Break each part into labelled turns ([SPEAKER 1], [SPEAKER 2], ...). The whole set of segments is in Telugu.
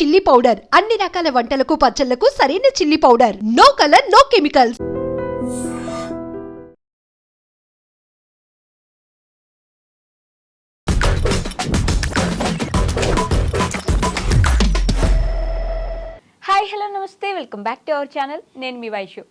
[SPEAKER 1] చిల్లీ పౌడర్ అన్ని రకాల వంటలకు పచ్చళ్ళకు సరైన chilli powder no colour no chemicals
[SPEAKER 2] hi hello నమస్తే. Welcome back to our channel నేను మీ వైషు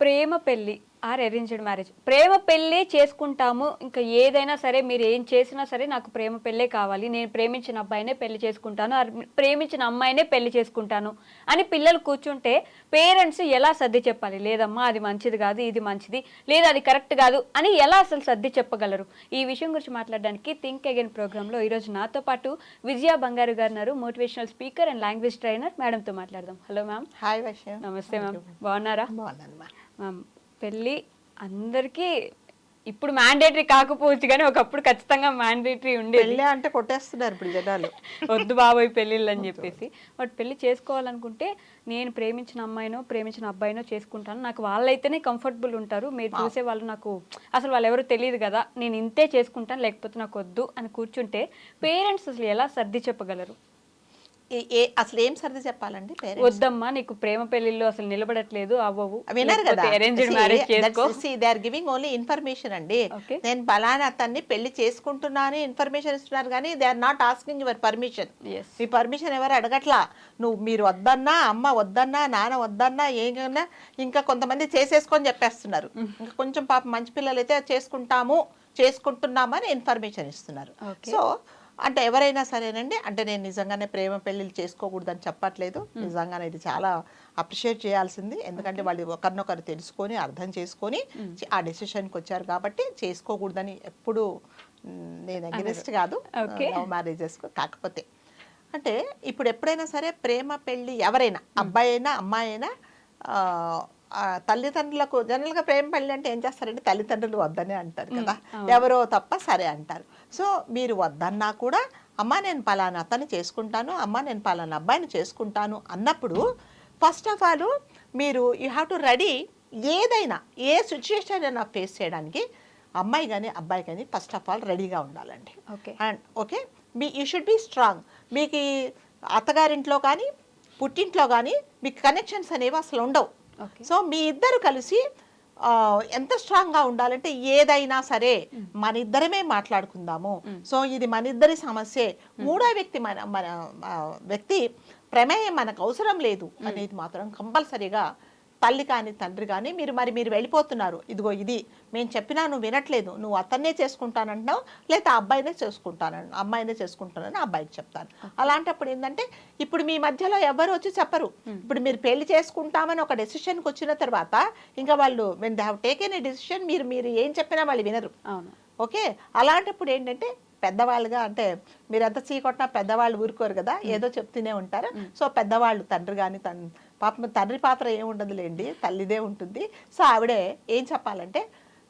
[SPEAKER 2] ప్రేమ పెళ్ళి. ఆర్ అరేంజ్డ్ మ్యారేజ్ ప్రేమ పెళ్ళే చేసుకుంటాము. ఇంకా ఏదైనా సరే మీరు ఏం చేసినా సరే నాకు ప్రేమ పెళ్ళే కావాలి. నేను ప్రేమించిన అబ్బాయినే పెళ్ళి చేసుకుంటాను. ఆర్ ప్రేమించిన అమ్మాయినే పెళ్ళి చేసుకుంటాను అని పిల్లలు కూర్చుంటే పేరెంట్స్ ఎలా సర్ది చెప్పాలి? లేదమ్మా అది మంచిది కాదు ఇది మంచిది లేదా అది కరెక్ట్ కాదు అని ఎలా అసలు సర్ది చెప్పగలరు? ఈ విషయం గురించి మాట్లాడడానికి థింక్ అగైన్ ప్రోగ్రాంలో ఈరోజు నాతో పాటు విజయ బంగారు గారు motivational speaker and language trainer మేడంతో మాట్లాడదాం. హలో మ్యామ్
[SPEAKER 3] హాయ్
[SPEAKER 2] నమస్తే మ్యామ్ బాగున్నారా?
[SPEAKER 3] బాగున్నాను
[SPEAKER 2] మ్యామ్ పెళ్ళి అందరికీ ఇప్పుడు మ్యాండేటరీ కాకపోవచ్చు కానీ ఒకప్పుడు ఖచ్చితంగా మ్యాండేటరీ ఉండేది.
[SPEAKER 3] పెళ్ళి అంటే కొట్టేస్తున్నారు ఇప్పుడు జనాలు.
[SPEAKER 2] వద్దు బాబోయ్ పెళ్ళిళ్ళు అని చెప్పేసి. బట్ పెళ్ళి చేసుకోవాలనుకుంటే నేను ప్రేమించిన అమ్మాయినో ప్రేమించిన అబ్బాయినో చేసుకుంటాను. నాకు వాళ్ళైతేనే కంఫర్టబుల్ ఉంటారు. మీరు చూసే వాళ్ళు నాకు అసలు వాళ్ళు ఎవరు తెలియదు కదా. నేను ఇంతే చేసుకుంటాను లేకపోతే నాకు వద్దు అని కూర్చుంటే పేరెంట్స్ అసలు ఎలా సర్ది చెప్పగలరు?
[SPEAKER 3] ఏ- అసలు ఏం సర్ది చెప్పాలండి
[SPEAKER 2] వద్దమ్మా నీకు ప్రేమ పెళ్ళిళ్ళు అసలు నిలబడట్లేదు అవ్వవు
[SPEAKER 3] విన్నారు కదా. They are giving only information అండి. నేను బలానా అతన్ని పెళ్ళి చేసుకుంటున్నాను ఇన్ఫర్మేషన్ ఇస్తున్నారు కానీ they are not asking your permission me permission ఎవరు అడగట్లా? నువ్వు మీరు వద్దన్నా అమ్మ వద్దన్నా నాన్న వద్దన్నా ఏమన్నా ఇంకా కొంతమంది చేసేసుకొని చెప్పేస్తున్నారు. ఇంకా కొంచెం పాప మంచి పిల్లలు అయితే చేసుకుంటాము చేసుకుంటున్నామని ఇన్ఫర్మేషన్ ఇస్తున్నారు. సో అంటే ఎవరైనా సరేనండి. అంటే నేను నిజంగానే ప్రేమ పెళ్ళిళ్ళు చేసుకోకూడదని చెప్పట్లేదు. నిజంగానే ఇది చాలా అప్రిషియేట్ చేయాల్సింది. ఎందుకంటే వాళ్ళు ఒకరినొకరు తెలుసుకొని అర్థం చేసుకొని ఆ డెసిషన్కి వచ్చారు కాబట్టి చేసుకోకూడదని ఎప్పుడు నేను అగ్రెస్ట్ కాదు. లవ్ మ్యారేజెస్ కాకపోతే. అంటే ఇప్పుడు ఎప్పుడైనా సరే ప్రేమ పెళ్ళి ఎవరైనా అబ్బాయి అయినా అమ్మాయి అయినా తల్లిదండ్రులకు జనరల్గా ప్రేమ పెళ్ళి అంటే ఏం చేస్తారంటే తల్లిదండ్రులు వద్దని అంటారు కదా. ఎవరో తప్ప సరే అంటారు. సో మీరు వద్దన్నా కూడా అమ్మ నేను పలానా అతన్ని చేసుకుంటాను అమ్మ నేను పలానా అబ్బాయిని చేసుకుంటాను అన్నప్పుడు ఫస్ట్ ఆఫ్ ఆల్ మీరు యూ హ్యావ్ టు రెడీ ఏదైనా ఏ సిచ్యుయేషన్ అయినా ఫేస్ చేయడానికి అమ్మాయి కానీ అబ్బాయి కానీ ఫస్ట్ ఆఫ్ ఆల్ రెడీగా ఉండాలండి.
[SPEAKER 2] Okay.
[SPEAKER 3] And okay? Me you should be strong. మీకు అత్తగారింట్లో కానీ పుట్టింట్లో కానీ మీకు కనెక్షన్స్ అనేవి అసలు ఉండవు. సో మీ ఇద్దరు కలిసి ఆ, ఎంత స్ట్రాంగ్గా ఉండాలంటే ఏదైనా సరే మన ఇద్దరమే మాట్లాడుకుందాము. సో ఇది మన ఇద్దరి సమస్యే. మూడో వ్యక్తి మన మన వ్యక్తి ప్రమేయం మనకు అవసరం లేదు అనేది మాత్రం కంపల్సరీగా తల్లి కానీ తండ్రి కానీ మీరు మరి మీరు వెళ్ళిపోతున్నారు. ఇదిగో ఇది మేము చెప్పినా నువ్వు వినట్లేదు. నువ్వు అతన్నే చేసుకుంటానంటున్నావు లేదా ఆ అబ్బాయినే చేసుకుంటాను అమ్మాయినే చేసుకుంటానని అబ్బాయికి చెప్తాను. అలాంటప్పుడు ఏంటంటే ఇప్పుడు మీ మధ్యలో ఎవరు వచ్చి చెప్పరు. ఇప్పుడు మీరు పెళ్ళి చేసుకుంటామని ఒక డెసిషన్కి వచ్చిన తర్వాత ఇంకా వాళ్ళు when they have taken a decision మీరు మీరు ఏం చెప్పినా వాళ్ళు వినరు. ఓకే? అలాంటప్పుడు ఏంటంటే పెద్దవాళ్ళుగా అంటే మీరంతా చీకొట్టినా పెద్దవాళ్ళు ఊరుకోరు కదా ఏదో చెప్తూనే ఉంటారు. సో పెద్దవాళ్ళు తండ్రి కానీ తన్ పాపం తండ్రి పాత్ర ఏముండదులేండి తల్లిదే ఉంటుంది. సో ఆవిడే ఏం చెప్పాలంటే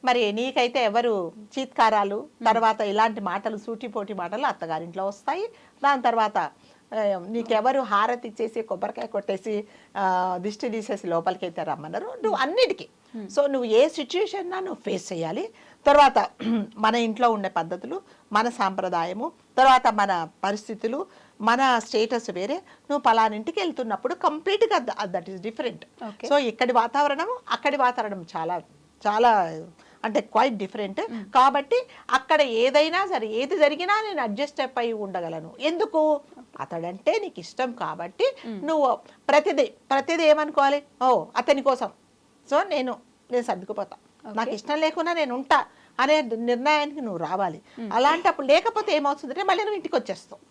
[SPEAKER 3] మరి నీకైతే ఎవరు చీత్కారాలు తర్వాత ఇలాంటి మాటలు సూటిపోటి మాటలు అత్తగారింట్లో వస్తాయి. దాని తర్వాత నీకెవరు హారతి ఇచ్చేసి కొబ్బరికాయ కొట్టేసి దిష్టి తీసేసి లోపలికి అయితే రమ్మన్నారు. నువ్వు అన్నిటికీ. సో నువ్వు ఏ సిచ్యుయేషన్ నువ్వు ఫేస్ చేయాలి. తర్వాత మన ఇంట్లో ఉండే పద్ధతులు మన సాంప్రదాయము తర్వాత మన పరిస్థితులు మన స్టేటస్ వేరే నువ్వు పలానింటికి వెళ్తున్నప్పుడు కంప్లీట్గా దట్ ఈస్ డిఫరెంట్. సో ఇక్కడి వాతావరణం అక్కడి వాతావరణం చాలా చాలా అంటే క్వైట్ డిఫరెంట్ కాబట్టి అక్కడ ఏదైనా సరే ఏది జరిగినా నేను అడ్జస్ట్ అయి ఉండగలను. ఎందుకు? అతడంటే నీకు ఇష్టం కాబట్టి నువ్వు ప్రతిదీ ప్రతిదీ ఏమనుకోవాలి? ఓ అతని కోసం. సో నేను నేను సర్దుకుపోతా. నాకు ఇష్టం లేకున్నా నేను ఉంటా. అనే నిర్ణయానికి నువ్వు రావాలి. అలాంటప్పుడు లేకపోతే ఏమవుతుందంటే మళ్ళీ నువ్వు ఇంటికి వచ్చేస్తావు.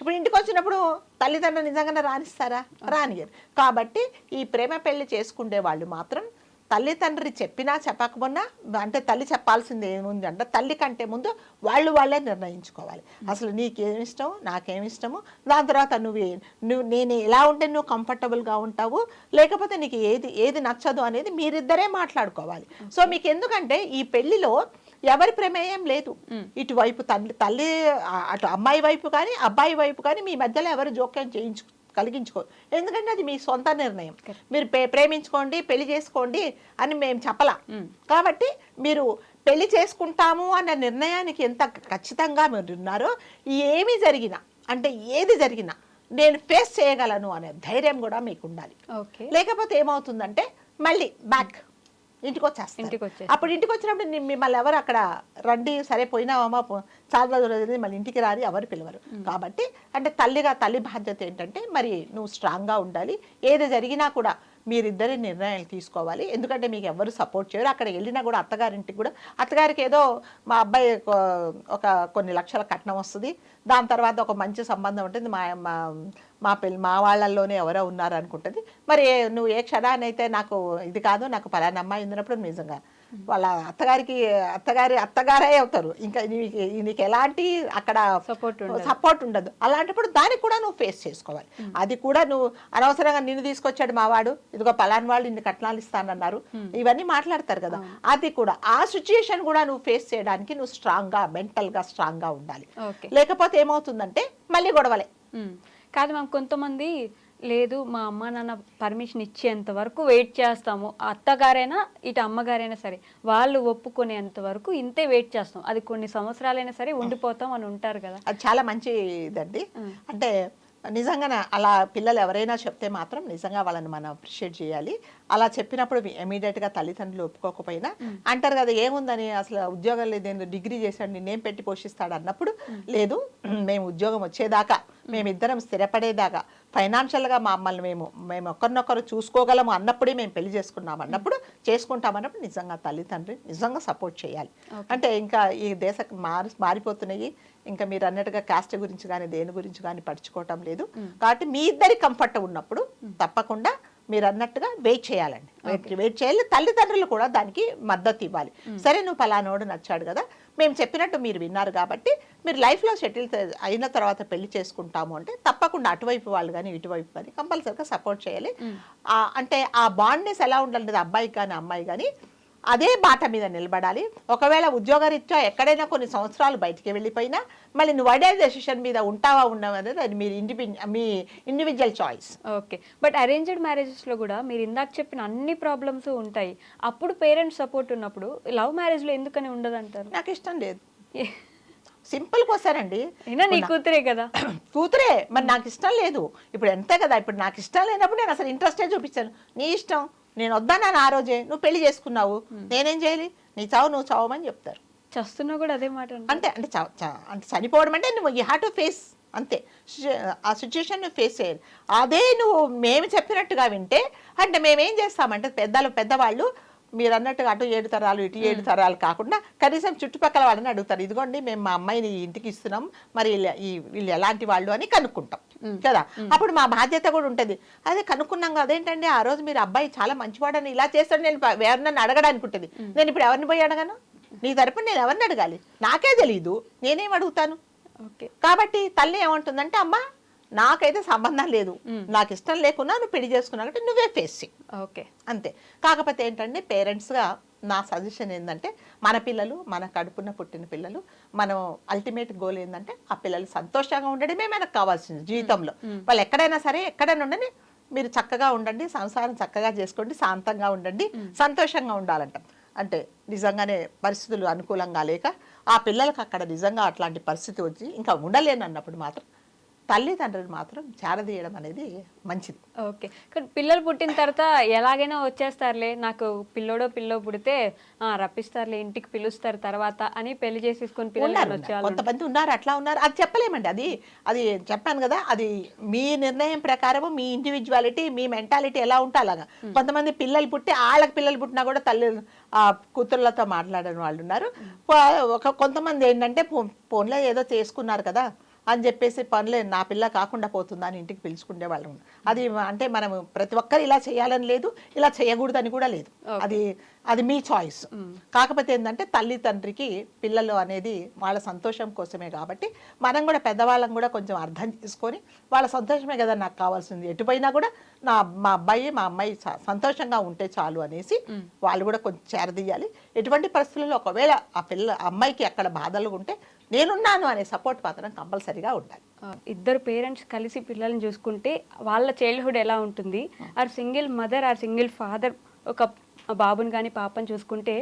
[SPEAKER 3] ఇప్పుడు ఇంటికి వచ్చినప్పుడు తల్లిదండ్రులు నిజంగానే రానిస్తారా రానియరు కాబట్టి ఈ ప్రేమ పెళ్ళి చేసుకునే వాళ్ళు మాత్రం తల్లి తండ్రి చెప్పినా చెప్పకపోయినా అంటే తల్లి చెప్పాల్సింది ఏముంది అంటే తల్లి కంటే ముందు వాళ్ళు వాళ్ళే నిర్ణయించుకోవాలి. అసలు నీకేమి ఇష్టం? నాకేమి ఇష్టము? దాని తర్వాత నువ్వు నువ్వు నేను ఎలా ఉంటే నువ్వు కంఫర్టబుల్గా ఉంటావు? లేకపోతే నీకు ఏది ఏది నచ్చదు అనేది మీరిద్దరే మాట్లాడుకోవాలి. సో మీకు ఎందుకంటే ఈ పెళ్ళిలో ఎవరి ప్రమేయం లేదు. ఇటువైపు తల్లి తల్లి అటు అమ్మాయి వైపు కానీ అబ్బాయి వైపు కానీ మీ మధ్యలో ఎవరు జోక్యం చేయించు కలిగించుకో ఎందుకంటే అది మీ సొంత నిర్ణయం. మీరు ప్రే- ప్రేమించుకోండి పెళ్ళి చేసుకోండి అని మేము చెప్పలా. కాబట్టి మీరు పెళ్ళి చేసుకుంటాము అన్న నిర్ణయానికి ఎంత ఖచ్చితంగా మీరు ఉన్నారో ఏమి జరిగినా అంటే ఏది జరిగినా నేను ఫేస్ చేయగలను అనే ధైర్యం కూడా మీకు ఉండాలి.
[SPEAKER 2] ఓకే.
[SPEAKER 3] లేకపోతే ఏమవుతుందంటే మళ్ళీ బ్యాక్. ఇంటికి వచ్చేస్తారు
[SPEAKER 2] ఇంటికి వచ్చేస్తారు.
[SPEAKER 3] అప్పుడు ఇంటికి వచ్చినప్పుడు మిమ్మల్ని ఎవరు అక్కడ రండి సరే పోయినామా చాలా రోజులు మళ్ళీ ఇంటికి రాని ఎవరు పిలవరు. కాబట్టి అంటే తల్లిగా తల్లి బాధ్యత ఏంటంటే మరి నువ్వు స్ట్రాంగ్గా ఉండాలి. ఏది జరిగినా కూడా మీరిద్దరి నిర్ణయాలు తీసుకోవాలి. ఎందుకంటే మీకు ఎవరు సపోర్ట్ చేయరు. అక్కడ వెళ్ళినా కూడా అత్తగారింటికి కూడా అత్తగారికి ఏదో మా అబ్బాయి ఒక కొన్ని లక్షల కట్నం వస్తుంది. దాని తర్వాత ఒక మంచి సంబంధం ఉంటుంది. మా మా పిల్ల మా వాళ్ళల్లోనే ఎవరో ఉన్నారు అనుకుంటుంది మరి నువ్వు ఏ క్షణానైతే నాకు ఇది కాదు నాకు పలానా అమ్మాయి ఉందినప్పుడు నిజంగా. వాళ్ళ అత్తగారికి అత్తగారి అత్తగారే అవుతారు. ఇంకా నీకు నీకు ఎలాంటి అక్కడ
[SPEAKER 2] ఉండదు.
[SPEAKER 3] సపోర్ట్ ఉండదు. అలాంటప్పుడు దానికి కూడా నువ్వు ఫేస్ చేసుకోవాలి. అది కూడా నువ్వు అనవసరంగా నిన్ను తీసుకొచ్చాడు మావాడు ఇదిగో పలాన్ వాళ్ళు ఇన్ని కట్నాలు ఇస్తానన్నారు. ఇవన్నీ మాట్లాడతారు కదా. అది కూడా ఆ సిచ్యుయేషన్ కూడా నువ్వు ఫేస్ చేయడానికి నువ్వు స్ట్రాంగ్గా మెంటల్గా స్ట్రాంగ్గా ఉండాలి.
[SPEAKER 2] ఓకే.
[SPEAKER 3] లేకపోతే ఏమవుతుందంటే మళ్ళీ గొడవలే.
[SPEAKER 2] కాదు మ్యామ్ కొంతమంది లేదు మా అమ్మ నాన్న పర్మిషన్ ఇచ్చేంత వరకు వెయిట్ చేస్తాము. అత్తగారైనా ఇటు అమ్మగారైనా సరే వాళ్ళు ఒప్పుకునేంత వరకు ఇంతే వెయిట్ చేస్తాం. అది కొన్ని సంవత్సరాలైనా సరే ఉండిపోతాం అని ఉంటారు కదా.
[SPEAKER 3] అది చాలా మంచి ఇదండి అంటే నిజంగానే అలా పిల్లలు ఎవరైనా చెప్తే మాత్రం నిజంగా వాళ్ళని మనం అప్రిషియేట్ చేయాలి. అలా చెప్పినప్పుడు ఇమీడియట్గా తల్లిదండ్రులు ఒప్పుకోకపోయినా అంటారు కదా ఏముందని? అసలు ఉద్యోగం లేదు డిగ్రీ చేశాడు నేనేం పెట్టి పోషిస్తాడు? అన్నప్పుడు లేదు మేము ఉద్యోగం వచ్చేదాకా మేమిద్దరం స్థిరపడేదాకా ఫైనాన్షియల్గా మమ్మల్ని మేము మేము ఒకరినొకరు చూసుకోగలము అన్నప్పుడే మేము పెళ్ళి చేసుకున్నాం అన్నప్పుడు చేసుకుంటాం అన్నప్పుడు నిజంగా తల్లిదండ్రి నిజంగా సపోర్ట్ చేయాలి. అంటే ఇంకా ఈ దేశ మారి మారిపోతున్నాయి. ఇంకా మీరు అన్నట్టుగా కాస్ట్ గురించి కానీ దేని గురించి కానీ పడుచుకోవటం లేదు. కాబట్టి మీ ఇద్దరి కంఫర్ట్ ఉన్నప్పుడు తప్పకుండా మీరు అన్నట్టుగా వెయిట్ చేయాలండి. వెయిట్ చేయాలి. తల్లిదండ్రులు కూడా దానికి మద్దతు ఇవ్వాలి. సరే నువ్వు పలానోడు నచ్చాడు కదా మేము చెప్పినట్టు మీరు విన్నారు కాబట్టి మీరు లైఫ్లో సెటిల్ అయిన తర్వాత పెళ్ళి చేసుకుంటాము అంటే తప్పకుండా అటువైపు వాళ్ళు కానీ ఇటువైపు కానీ కంపల్సరీగా సపోర్ట్ చేయాలి. అంటే ఆ బాండ్నెస్ ఎలా ఉండాలి? అబ్బాయికి కానీ అమ్మాయి కానీ అదే బాట మీద నిలబడాలి. ఒకవేళ ఉద్యోగరీత్యా ఎక్కడైనా కొన్ని సంవత్సరాలు బయటికి వెళ్ళిపోయినా మళ్ళీ నువ్వు అడే డెసిషన్ మీద ఉంటావా ఉన్నావా అనేది అది మీరు ఇండివి మీ individual choice
[SPEAKER 2] okay. But arranged మ్యారేజెస్లో కూడా మీరు ఇందాక చెప్పిన అన్ని ప్రాబ్లమ్స్ ఉంటాయి. అప్పుడు పేరెంట్స్ సపోర్ట్ ఉన్నప్పుడు లవ్ మ్యారేజ్లో ఎందుకని ఉండదంటారు?
[SPEAKER 3] నాకు ఇష్టం లేదు. సింపుల్గా వస్తానండి
[SPEAKER 2] అయినా నీ కూతురే కదా.
[SPEAKER 3] కూతురే మరి నాకు ఇష్టం లేదు. ఇప్పుడు ఎంతే కదా ఇప్పుడు నాకు ఇష్టం లేనప్పుడు నేను అసలు ఇంట్రెస్టే చూపించాను. నీ ఇష్టం? నేను వద్దన్నాను ఆ రోజే నువ్వు పెళ్ళి చేసుకున్నావు. నేనేం చేయాలి? నీ చావు నువ్వు చావమని చెప్తారు.
[SPEAKER 2] చస్తున్నా కూడా అదే మాట అంటారు.
[SPEAKER 3] అంటే అంటే చ- చ- అంటే చనిపోవడం అంటే నువ్వు యూ హ్యావ్ టు ఫేస్ అంతే. ఆ సిచ్యుయేషన్ నువ్వు ఫేస్ చేయాలి. అదే నువ్వు మేము చెప్పినట్టుగా వింటే అంటే మేమేం చేస్తామంటే పెద్దలు పెద్దవాళ్ళు మీరు అన్నట్టుగా అటు ఏడు తరాలు ఇటు ఏడు తరాలు కాకుండా కనీసం చుట్టుపక్కల వాళ్ళని అడుగుతారు. ఇదిగోండి మేము మా అమ్మాయిని ఇంటికి ఇస్తున్నాం మరి వీళ్ళ- ఈ వీళ్ళు ఎలాంటి వాళ్ళు అని కనుక్కుంటాం కదా? అప్పుడు మా బాధ్యత కూడా ఉంటుంది. అదే కనుక్కున్నాం కదా అదేంటండి ఆ రోజు మీరు అబ్బాయి చాలా మంచివాడని ఇలా చేస్తాడు నేను ప- ఎవరినైనా అడగడానికి ఉంటుంది. నేను ఇప్పుడు ఎవరిని పోయి అడగను? నీ తరపున నేను ఎవరిని అడగాలి? నాకే తెలియదు నేనేం అడుగుతాను?
[SPEAKER 2] ఓకే.
[SPEAKER 3] కాబట్టి తల్లి ఏమంటుందంటే అమ్మా నాకైతే సంబంధం లేదు. నాకు ఇష్టం లేకున్నా నువ్వు పెళ్ళి చేసుకున్నావు నువ్వే ఫేస్
[SPEAKER 2] ఓకే.
[SPEAKER 3] అంతే. కాకపోతే ఏంటంటే పేరెంట్స్గా నా సజెషన్ ఏంటంటే మన పిల్లలు మన కడుపున పుట్టిన పిల్లలు మనం అల్టిమేట్ గోల్ ఏంటంటే ఆ పిల్లలు సంతోషంగా ఉండడమే మనకు కావాల్సింది జీవితంలో. వాళ్ళు ఎక్కడైనా సరే ఎక్కడైనా ఉండని మీరు చక్కగా ఉండండి సంసారం చక్కగా చేసుకోండి శాంతంగా ఉండండి సంతోషంగా ఉండాలంట. అంటే నిజంగానే పరిస్థితులు అనుకూలంగా లేక ఆ పిల్లలకు అక్కడ నిజంగా అట్లాంటి పరిస్థితి వచ్చి ఇంకా ఉండలేను అన్నప్పుడు మాత్రం తల్లిదండ్రులు మాత్రం చేరదీయడం అనేది మంచిది.
[SPEAKER 2] ఓకే. కానీ పిల్లలు పుట్టిన తర్వాత ఎలాగైనా వచ్చేస్తారులే నాకు పిల్లోడో పిల్లో పుడితే ఆ, రప్పిస్తారులే ఇంటికి పిలుస్తారు తర్వాత అని పెళ్ళి చేసేసుకొని పిల్లలు
[SPEAKER 3] కొంతమంది ఉన్నారు అట్లా ఉన్నారు. అది చెప్పలేమండి. అది అది చెప్పాను కదా అది మీ నిర్ణయం ప్రకారం మీ ఇండివిజువాలిటీ మీ మెంటాలిటీ ఎలా ఉంటే అలాగా. కొంతమంది పిల్లలు పుట్టి వాళ్ళకి పిల్లలు పుట్టినా కూడా తల్లి ఆ కూతుర్లతో మాట్లాడని వాళ్ళు ఉన్నారు. ఒక కొంతమంది ఏంటంటే ఫోన్లో ఏదో చేసుకున్నారు కదా అని చెప్పేసి పనులే నా పిల్ల కాకుండా పోతుందా అని ఇంటికి పిలుచుకునే వాళ్ళు. అది అంటే మనం ప్రతి ఒక్కరు ఇలా చేయాలని లేదు ఇలా చేయకూడదని కూడా లేదు. అది అది మీ చాయిస్. కాకపోతే ఏంటంటే తల్లి తండ్రికి పిల్లలు అనేది వాళ్ళ సంతోషం కోసమే కాబట్టి మనం కూడా పెద్దవాళ్ళం కూడా కొంచెం అర్థం చేసుకొని వాళ్ళ సంతోషమే కదా నాకు కావాల్సింది. ఎటుపోయినా కూడా నా మా అబ్బాయి మా అమ్మాయి సంతోషంగా ఉంటే చాలు అనేసి వాళ్ళు కూడా కొంచెం చేరదీయాలి. ఎటువంటి పరిస్థితుల్లో ఒకవేళ ఆ పిల్ల అమ్మాయికి అక్కడ బాధలు ఉంటే నేనున్నాను అనే సపోర్ట్ మాత్రం కంపల్సరీగా ఉండాలి.
[SPEAKER 2] ఇద్దరు పేరెంట్స్ కలిసి పిల్లల్ని చూసుకుంటే వాళ్ళ చైల్డ్హుడ్ ఎలా ఉంటుంది? Or single mother or single father ఒక బాబుని కానీ పాపని చూసుకుంటే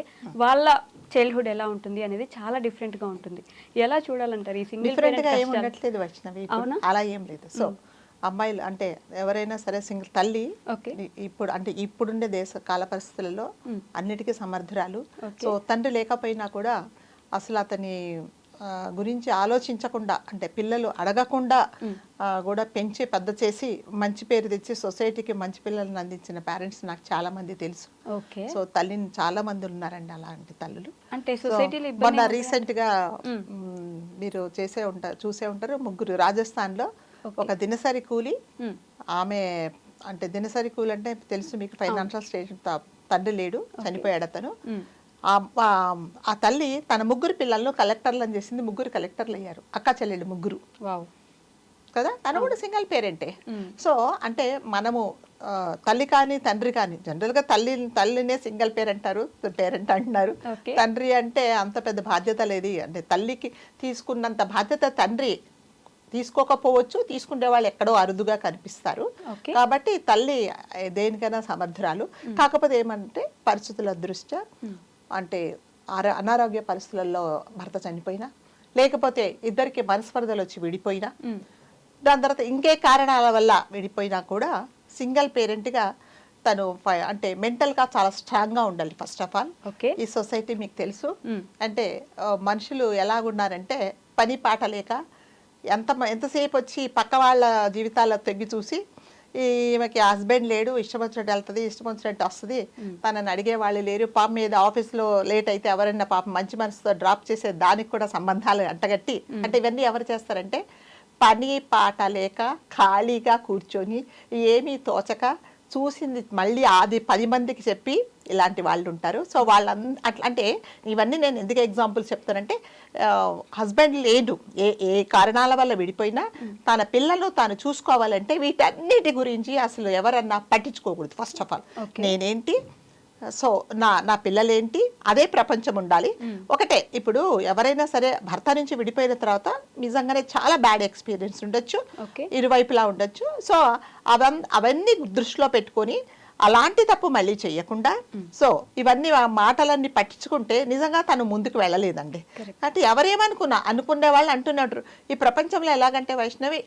[SPEAKER 2] వాళ్ళ చైల్డ్హుడ్ ఎలా ఉంటుంది అనేది చాలా different గా ఉంటుంది. ఎలా చూడాలంటారు ఈ సింగిల్
[SPEAKER 3] డిఫరెంట్ ఉండట్లేదు? అలా ఏం లేదు. సో అమ్మాయిలు అంటే ఎవరైనా సరే సింగిల్ తల్లి ఇప్పుడు అంటే ఇప్పుడుండే దేశ కాల పరిస్థితులలో. అన్నిటికీ సమర్థురాలు. సో తండ్రి లేకపోయినా కూడా అసలు అతని గురించి ఆలోచించకుండా అంటే పిల్లలు అడగకుండా కూడా పెంచి పెద్ద చేసి మంచి పేరు తెచ్చి సొసైటీకి మంచి పిల్లల్ని అందించిన పేరెంట్స్ నాకు చాలా మంది తెలుసు. సో తల్లిని చాలా మంది ఉన్నారండి అలాంటి తల్లులు.
[SPEAKER 2] అంటే సొసైటీలో
[SPEAKER 3] మొన్న రీసెంట్గా మీరు చేసే ఉంటారు చూసే ఉంటారు ముగ్గురు రాజస్థాన్లో ఒక దినసరి కూలి. ఆమె అంటే దినసరి కూలి అంటే తెలుసు మీకు ఫైనాన్షియల్ స్టేజ్ తండ్రి లేడు చనిపోయాడు అతను. ఆ- తల్లి తన ముగ్గురు పిల్లలను కలెక్టర్లను చేసింది ముగ్గురు కలెక్టర్లు అయ్యారు అక్క చెల్లెళ్ళు ముగ్గురు.
[SPEAKER 2] వావ్.
[SPEAKER 3] కదా? తను కూడా సింగిల్ పేరెంటే. సో అంటే మనము తల్లి కానీ తండ్రి కానీ జనరల్గా తల్లి తల్లినే సింగిల్ పేరెంట్ అంటారు పేరెంట్ అంటున్నారు. తండ్రి అంటే అంత పెద్ద బాధ్యత లేదు. అంటే తల్లికి తీసుకున్నంత బాధ్యత తండ్రి తీసుకోకపోవచ్చు తీసుకునే వాళ్ళు ఎక్కడో అరుదుగా కనిపిస్తారు. కాబట్టి తల్లి దేనికైనా సమర్థురాలు. కాకపోతే ఏమంటే పరిస్థితుల దృష్ట్యా అంటే ఆర అనారోగ్య పరిస్థితులలో భర్త చనిపోయినా లేకపోతే ఇద్దరికి మనస్పర్ధలు వచ్చి విడిపోయినా. దాని తర్వాత ఇంకే కారణాల వల్ల విడిపోయినా కూడా సింగిల్ పేరెంట్గా తను అంటే మెంటల్గా చాలా స్ట్రాంగ్గా ఉండాలి ఫస్ట్ ఆఫ్ ఆల్
[SPEAKER 2] ఓకే
[SPEAKER 3] ఈ సొసైటీ మీకు తెలుసు. అంటే మనుషులు ఎలాగున్నారంటే పని పాట లేక ఎంత ఎంతసేపు వచ్చి పక్క వాళ్ళ జీవితాల్లో తగ్గి చూసి ఈమెకి హస్బెండ్ లేడు ఇష్టం వచ్చినట్టు వెళ్తుంది ఇష్టం వచ్చినట్టు వస్తుంది తనని అడిగే వాళ్ళు లేరు. పాప మీద ఆఫీస్లో లేట్ అయితే ఎవరైనా పాపం మంచి మనసుతో డ్రాప్ చేసే దానికి కూడా సంబంధాలు అంటగట్టి అంటే ఇవన్నీ ఎవరు చేస్తారంటే పని పాట లేక ఖాళీగా కూర్చొని ఏమీ తోచక చూసింది మళ్ళీ అది పది మందికి చెప్పి ఇలాంటి వాళ్ళు ఉంటారు. సో వాళ్ళ అట్లా అంటే ఇవన్నీ నేను ఎందుకు ఎగ్జాంపుల్స్ చెప్తానంటే హస్బెండ్ లేడు ఏ ఏ కారణాల వల్ల విడిపోయినా తన పిల్లలు తాను చూసుకోవాలంటే వీటన్నిటి గురించి అసలు ఎవరన్నా పట్టించుకోకూడదు ఫస్ట్ ఆఫ్ ఆల్. నేనేంటి? సో నా నా పిల్లలేంటి? అదే ప్రపంచం ఉండాలి. ఒకటే ఇప్పుడు ఎవరైనా సరే భర్త నుంచి విడిపోయిన తర్వాత నిజంగానే చాలా బ్యాడ్ ఎక్స్పీరియన్స్ ఉండొచ్చు. ఇరువైపులా ఉండొచ్చు. సో అవన్ అవన్నీ దృష్టిలో పెట్టుకొని అలాంటి తప్పు మళ్ళీ చేయకుండా సో ఇవన్నీ ఆ మాటలన్నీ పట్టించుకుంటే నిజంగా తను ముందుకు వెళ్ళలేదండి. అంటే ఎవరేమనుకున్నా అనుకునే వాళ్ళు అంటున్నారు ఈ ప్రపంచంలో ఎలాగంటే వైష్ణవి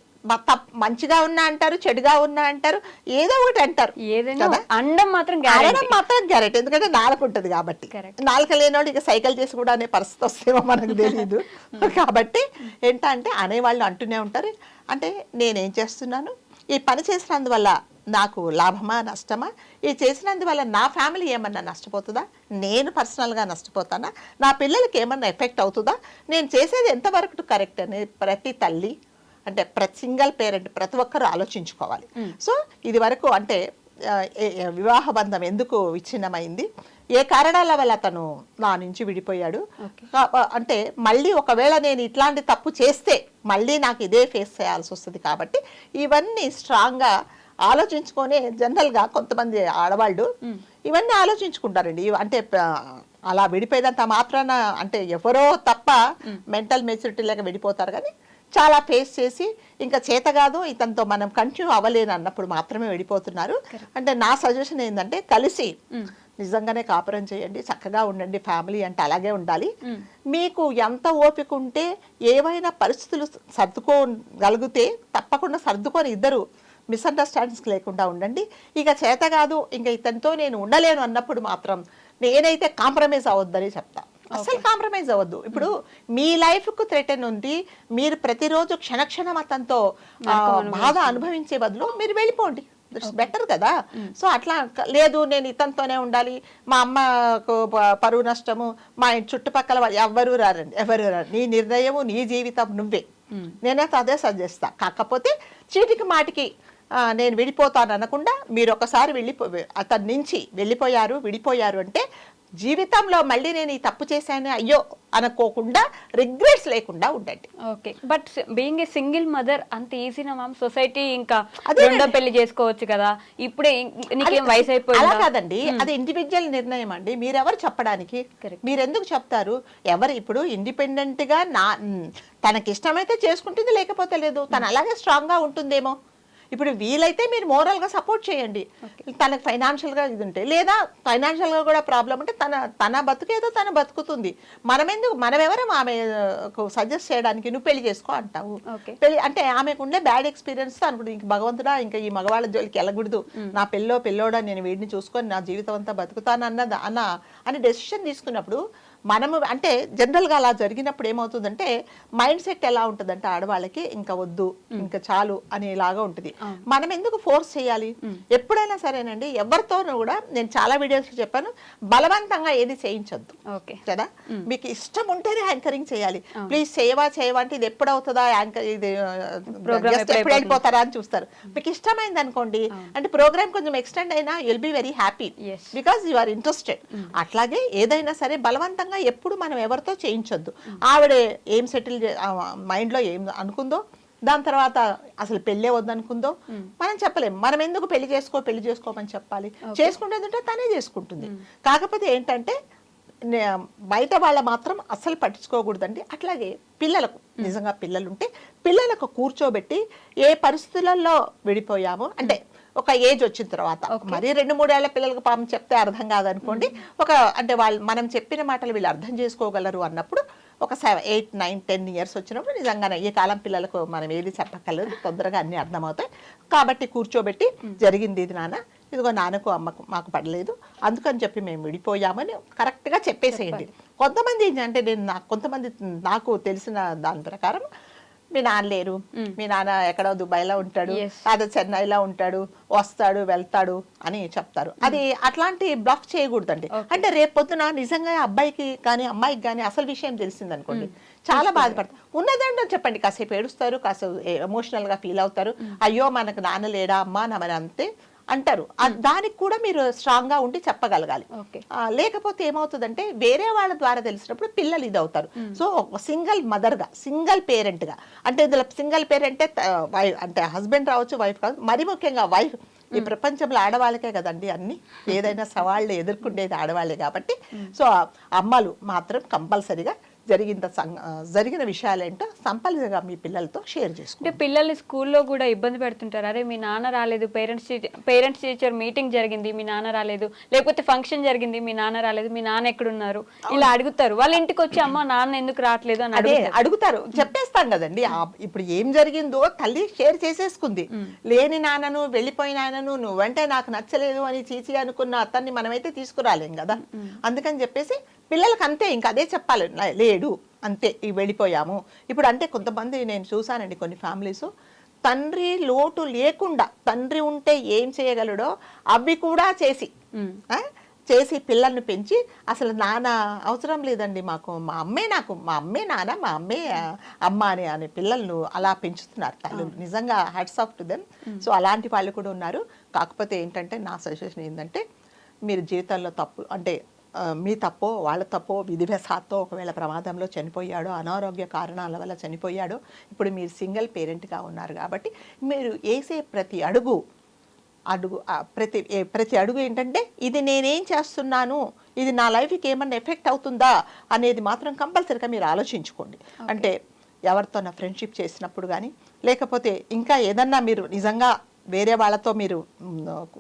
[SPEAKER 3] మంచిగా ఉన్నా అంటారు చెడుగా ఉన్నా అంటారు ఏదో ఒకటి అంటారు.
[SPEAKER 2] ఏదైనా? అండం మాత్రం గ్యారెంటీ
[SPEAKER 3] మాత్రం గ్యారెంటీ ఎందుకంటే నాలుక ఉంటుంది కాబట్టి. నాలుక లేనివాడు ఇక సైకిల్ చేసి కూడా అనే పరిస్థితి వస్తేమో మనకు తెలియదు కాబట్టి ఏంటంటే అనేవాళ్ళు అంటూనే ఉంటారు. అంటే నేనేం చేస్తున్నాను? ఈ పని చేసినందువల్ల నాకు లాభమా నష్టమా? ఇది చేసినందువల్ల నా ఫ్యామిలీ ఏమన్నా నష్టపోతుందా? నేను పర్సనల్గా నష్టపోతానా? నా పిల్లలకి ఏమన్నా ఎఫెక్ట్ అవుతుందా? నేను చేసేది ఎంతవరకు కరెక్ట్ అని ప్రతి తల్లి అంటే ప్రతి సింగిల్ పేరెంట్ ప్రతి ఒక్కరు ఆలోచించుకోవాలి. సో ఇది వరకు అంటే వివాహ బంధం ఎందుకు విచ్ఛిన్నమైంది? ఏ కారణాల వల్ల అతను నా నుంచి విడిపోయాడు? అంటే మళ్ళీ ఒకవేళ నేను ఇట్లాంటి తప్పు చేస్తే మళ్ళీ నాకు ఇదే ఫేస్ చేయాల్సి వస్తుంది కాబట్టి ఇవన్నీ స్ట్రాంగ్గా ఆలోచించుకొని జనరల్గా కొంతమంది ఆడవాళ్ళు ఇవన్నీ ఆలోచించుకుంటారండి. అంటే అలా విడిపోయినంత మాత్రాన అంటే ఎవరో తప్ప మెంటల్ మెచ్యూరిటీ లేక విడిపోతారు. కానీ చాలా ఫేస్ చేసి ఇంకా చేత కాదు ఇతనితో మనం కంటిన్యూ అవ్వలేను అన్నప్పుడు మాత్రమే విడిపోతున్నారు అంటే నా సజెషన్ ఏంటంటే కలిసి నిజంగానే కాపురం చేయండి చక్కగా ఉండండి ఫ్యామిలీ అంటే అలాగే ఉండాలి. మీకు ఎంత ఓపిక ఉంటే ఏవైనా పరిస్థితులు సర్దుకోగలిగితే తప్పకుండా సర్దుకొని ఇద్దరు మిస్అండర్స్టాండింగ్స్ లేకుండా ఉండండి. ఇక చేత కాదు ఇంకా ఇతనితో నేను ఉండలేను అన్నప్పుడు మాత్రం నేనైతే కాంప్రమైజ్ అవ్వద్దని చెప్తా. అసలు కాంప్రమైజ్ అవ్వద్దు ఇప్పుడు మీ లైఫ్కు థ్రెటన్ ఉంది మీరు ప్రతిరోజు క్షణక్షణం అతనితో బాధ అనుభవించే బదులు మీరు వెళ్ళిపోండి. దట్స్ బెటర్ కదా. సో అట్లా లేదు నేను ఇతనితోనే ఉండాలి. మా అమ్మకు పరువు నష్టము మా ఇంటి చుట్టుపక్కల ఎవ్వరూ రారండి. ఎవరు రారు. నీ నిర్ణయము నీ జీవితం నువ్వే. నేనైతే అదే సజెస్తా. కాకపోతే చీటికి మాటికి నేను విడిపోతాను అనకుండా మీరు ఒకసారి వెళ్ళిపో అతని నుంచి వెళ్ళిపోయారు విడిపోయారు అంటే జీవితంలో మళ్ళీ నేను ఈ తప్పు చేశాను అయ్యో అనుకోకుండా రిగ్రెట్స్ లేకుండా ఉండండి.
[SPEAKER 2] Okay but being a single mother అంత ఈజీనా మ్యామ్ సొసైటీ ఇంకా. రెండో పెళ్ళి చేసుకోవచ్చు కదా. ఇప్పుడే నీకేం వయసు
[SPEAKER 3] అలా
[SPEAKER 2] అయిపోయిందా
[SPEAKER 3] కాదండి అది ఇండివిజువల్ నిర్ణయం అండి. మీరెవరు చెప్పడానికి?
[SPEAKER 2] Correct.
[SPEAKER 3] మీరు ఎందుకు చెప్తారు? ఎవరు ఇప్పుడు ఇండిపెండెంట్గా నా తనకి ఇష్టమైతే చేసుకుంటుంది లేకపోతే లేదు. తను అలాగే స్ట్రాంగ్గా ఉంటుందేమో? ఇప్పుడు వీలైతే మీరు మోరల్గా సపోర్ట్ చేయండి. తనకు ఫైనాన్షియల్గా ఇది ఉంటే లేదా ఫైనాన్షియల్గా కూడా ప్రాబ్లం ఉంటే తన తన బతుకేదో తన బతుకుతుంది. మనం ఎందుకు మనం ఎవరం సజెస్ట్ చేయడానికి నువ్వు పెళ్ళి చేసుకో అంటావు. పెళ్ళి అంటే ఆమెకు ఉండే బ్యాడ్ ఎక్స్పీరియన్స్ అనుకుంటుంది ఇంక భగవంతుడా ఇంకా ఈ మగవాళ్ళ జోలికి వెళ్ళకూడదు. నా పెళ్ళో పెళ్ళోడా నేను వీడిని చూసుకొని నా జీవితం అంతా బతుకుతాను అన్నది అన్న అని డెసిషన్ తీసుకున్నప్పుడు మనము అంటే జనరల్గా అలా జరిగినప్పుడు ఏమవుతుందంటే మైండ్ సెట్ ఎలా ఉంటుందంటే ఆడవాళ్ళకి ఇంకా వద్దు ఇంకా చాలు అనేలాగా ఉంటుంది. మనం ఎందుకు ఫోర్స్ చేయాలి? ఎప్పుడైనా సరేనండి ఎవరితోనూ కూడా నేను చాలా వీడియోస్ చెప్పాను బలవంతంగా ఏది చేయించొద్దు.
[SPEAKER 2] ఓకే.
[SPEAKER 3] కదా? మీకు ఇష్టం ఉంటేనే యాంకరింగ్ చేయాలి. ప్లీజ్ చేయవా చేయవా అంటే ఇది ఎప్పుడు అవుతుందా? యాంకర్ ఇది
[SPEAKER 2] ఎప్పుడు
[SPEAKER 3] వెళ్ళిపోతారా అని చూస్తారు. మీకు ఇష్టమైంది అనుకోండి అంటే ప్రోగ్రామ్ కొంచెం ఎక్స్టెండ్ అయినా will be very happy. Because you are interested అట్లాగే ఏదైనా సరే బలవంతంగా ఎప్పుడు మనం ఎవరితో చేయించొద్దు. ఆవిడ ఏం సెటిల్ మైండ్లో ఏం అనుకుందో దాని తర్వాత అసలు పెళ్ళే వద్దనుకుందో మనం చెప్పలేం. మనం ఎందుకు పెళ్ళి చేసుకో పెళ్ళి చేసుకోమని చెప్పాలి? చేసుకుంటుందంటే తనే చేసుకుంటుంది. కాకపోతే ఏంటంటే బయట వాళ్ళ మాత్రం అస్సలు పట్టించుకోకూడదండి. అట్లాగే పిల్లలకు నిజంగా పిల్లలు ఉంటే పిల్లలకు కూర్చోబెట్టి ఏ పరిస్థితులలో విడిపోయామో అంటే ఒక ఏజ్ వచ్చిన తర్వాత. మరి రెండు మూడేళ్ళ పిల్లలకు పాపం చెప్తే అర్థం కాదనుకోండి. ఒక అంటే వాళ్ళు మనం చెప్పిన మాటలు వీళ్ళు అర్థం చేసుకోగలరు అన్నప్పుడు ఒక seven eight nine ten years వచ్చినప్పుడు నిజంగానే ఈ కాలం పిల్లలకు మనం ఏది చెప్పగలరు తొందరగా అన్ని అర్థమవుతాయి. కాబట్టి కూర్చోబెట్టి జరిగింది ఇది నాన్న. ఇదిగో నాన్నకు అమ్మకు మాకు పడలేదు. అందుకని చెప్పి మేము విడిపోయామని కరెక్ట్గా చెప్పేసేయండి. కొంతమంది అంటే నేను నాకు కొంతమంది నాకు తెలిసిన దాని ప్రకారం మీ నాన్న లేరు. మీ. నాన్న ఎక్కడో దుబాయ్లో ఉంటాడు. లేదా చెన్నైలో ఉంటాడు. వస్తాడు వెళ్తాడు అని చెప్తారు. అది అట్లాంటి బ్లాక్ చేయకూడదండి. అంటే రేపు పొద్దున నిజంగా అబ్బాయికి కానీ అమ్మాయికి కానీ అసలు విషయం తెలిసిందనుకోండి. చాలా బాధపడతారు ఉన్నదంటే చెప్పండి కాసేపు ఏడుస్తారు కాసేపు ఎమోషనల్గా ఫీల్ అవుతారు. అయ్యో మనకు నాన్న లేడా అమ్మా నా మరి అంతే. అంటారు. దానికి కూడా మీరు స్ట్రాంగ్గా ఉండి చెప్పగలగాలి. లేకపోతే ఏమవుతుందంటే వేరే వాళ్ళ ద్వారా తెలిసినప్పుడు పిల్లలు ఇది అవుతారు సో ఒక సింగిల్ మదర్గా సింగిల్ పేరెంట్గా అంటే ఇందులో సింగిల్ పేరెంటే వైఫ్ అంటే హస్బెండ్ రావచ్చు వైఫ్ కావచ్చు మరి ముఖ్యంగా వైఫ్. ఈ ప్రపంచంలో ఆడవాళ్ళకే కదండి అన్ని. ఏదైనా సవాళ్ళు ఎదుర్కొండేది ఆడవాళ్ళే కాబట్టి. సో అమ్మలు మాత్రం కంపల్సరీగా జరిగిన జరిగిన విషయాలేంటో కంపల్సరీగా మీ పిల్లలతో షేర్ చేసుకోండి.
[SPEAKER 2] అంటే పిల్లల్ని స్కూల్లో కూడా ఇబ్బంది పెడుతుంటారు. అరే మీ నాన్న రాలేదు పేరెంట్స్ పేరెంట్స్ టీచర్ మీటింగ్ జరిగింది మీ నాన్న రాలేదు లేకపోతే ఫంక్షన్ జరిగింది మీ నాన్న రాలేదు మీ నాన్న ఎక్కడున్నారు? ఇలా అడుగుతారు. వాళ్ళ ఇంటికి వచ్చి అమ్మ నాన్న ఎందుకు రావట్లేదు? అని
[SPEAKER 3] అదే
[SPEAKER 2] అడుగుతారు.
[SPEAKER 3] చెప్పేస్తాం కదండి. ఇప్పుడు ఏం జరిగిందో తల్లి షేర్ చేసేసుకుంది. లేని నాన్నను వెళ్ళిపోయిన నాన్నను నువ్వంటే నాకు నచ్చలేదు అని చీచి అనుకున్న అతన్ని మనమైతే తీసుకురాలేం కదా. అందుకని చెప్పేసి పిల్లలకి అంతే ఇంకా అదే చెప్పాలి. "లే- లేడు అంతే ఇవి వెళ్ళిపోయాము. ఇప్పుడు అంటే కొంతమంది నేను చూసానండి కొన్ని ఫ్యామిలీస్. తండ్రి లోటు లేకుండా తండ్రి ఉంటే ఏం చేయగలడో అవి కూడా చేసి? చేసి పిల్లల్ని పెంచి అసలు నాన్న అవసరం లేదండి మాకు. మా అమ్మే నాకు మా అమ్మే నాన్న మా అమ్మే అమ్మ అని అనే పిల్లలను అలా పెంచుతున్నారు తల్లులు. నిజంగా hats off to them so అలాంటి వాళ్ళు కూడా ఉన్నారు. కాకపోతే ఏంటంటే నా సజెషన్ ఏంటంటే మీరు జీవితంలో తప్పు అంటే మీ తప్పో వాళ్ళ తప్పో విధివశాత్తో ఒకవేళ ప్రమాదంలో చనిపోయాడో అనారోగ్య కారణాల వల్ల చనిపోయాడో ఇప్పుడు మీరు సింగిల్ పేరెంట్గా ఉన్నారు కాబట్టి మీరు వేసే ప్రతి అడుగు అడుగు ప్రతి ప్రతి అడుగు ఏంటంటే ఇది నేనేం చేస్తున్నాను ఇది నా లైఫ్కి ఏమన్నా ఎఫెక్ట్ అవుతుందా అనేది మాత్రం కంపల్సరీగా మీరు ఆలోచించుకోండి. అంటే ఎవరితో నా ఫ్రెండ్షిప్ చేసినప్పుడు కానీ లేకపోతే ఇంకా ఏదన్నా మీరు నిజంగా వేరే వాళ్ళతో మీరు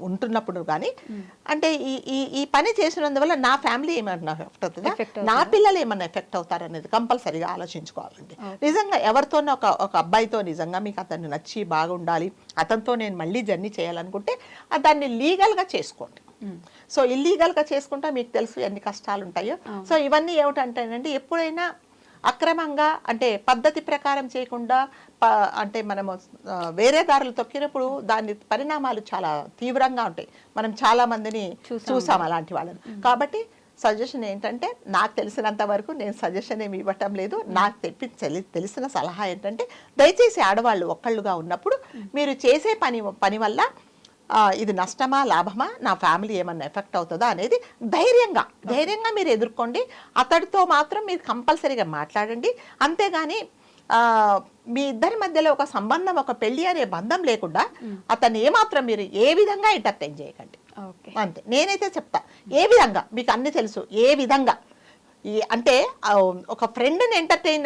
[SPEAKER 3] ఉంటున్నప్పుడు కానీ అంటే ఈ ఈ ఈ పని చేసినందువల్ల నా ఫ్యామిలీ ఏమన్నా ఎఫెక్ట్ అవుతుందా? నా పిల్లలు ఏమన్నా ఎఫెక్ట్ అవుతారు అనేది కంపల్సరీగా ఆలోచించుకోవాలండి. నిజంగా ఎవరితోనో ఒక ఒక అబ్బాయితో నిజంగా మీకు అతన్ని నచ్చి బాగుండాలి అతనితో నేను మళ్ళీ జర్నీ చేయాలనుకుంటే దాన్ని లీగల్గా చేసుకోండి. సో ఇల్లీగల్గా చేసుకుంటే మీకు తెలుసు ఎన్ని కష్టాలు ఉంటాయో సో ఇవన్నీ ఏమిటంటేనండి ఎప్పుడైనా అక్రమంగా అంటే పద్ధతి ప్రకారం చేయకుండా అంటే మనము వేరే దారులు తొక్కినప్పుడు దాని పరిణామాలు చాలా తీవ్రంగా ఉంటాయి. మనం చాలా మందిని చూసాం అలాంటి వాళ్ళని. కాబట్టి సజెషన్ ఏంటంటే నాకు తెలిసినంత వరకు నేను సజెషన్ ఏమి ఇవ్వటం లేదు. నాకు తెప్పి తెలి- తెలిసిన సలహా ఏంటంటే దయచేసి ఆడవాళ్ళు ఒక్కళ్ళుగా ఉన్నప్పుడు మీరు చేసే పని పని వల్ల ఇది నష్టమా లాభమా? నా ఫ్యామిలీ ఏమన్నా ఎఫెక్ట్ అవుతుందా అనేది ధైర్యంగా ధైర్యంగా మీరు ఎదుర్కోండి. అతడితో మాత్రం మీరు కంపల్సరీగా మాట్లాడండి. అంతేగాని మీ ఇద్దరి మధ్యలో ఒక సంబంధం ఒక పెళ్ళి అనే బంధం లేకుండా అతన్ని ఏమాత్రం మీరు ఏ విధంగా ఎంటర్టైన్ చేయకండి.
[SPEAKER 2] ఓకే.
[SPEAKER 3] అంతే. నేనైతే చెప్తా ఏ విధంగా? మీకు అన్ని తెలుసు. ఏ విధంగా? అంటే ఒక ఫ్రెండ్ని ఎంటర్టైన్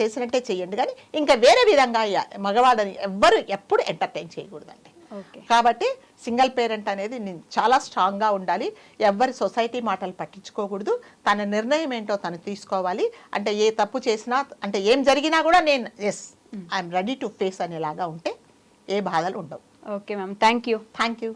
[SPEAKER 3] చేసినట్టే చేయండి. కానీ ఇంకా వేరే విధంగా మగవాడని ఎవ్వరు ఎప్పుడు ఎంటర్టైన్ చేయకూడదండి. కాబట్టి సింగిల్ పేరెంట్ అనేది నేను చాలా స్ట్రాంగ్గా ఉండాలి. ఎవ్వరి సొసైటీ మాటలు పట్టించుకోకూడదు. తన నిర్ణయం ఏంటో తను తీసుకోవాలి. అంటే ఏ తప్పు చేసినా అంటే ఏం జరిగినా కూడా నేను yes I'm ready to face అనేలాగా ఉంటే ఏ బాధలు ఉండవు.
[SPEAKER 2] Okay ma'am. Thank you
[SPEAKER 3] thank you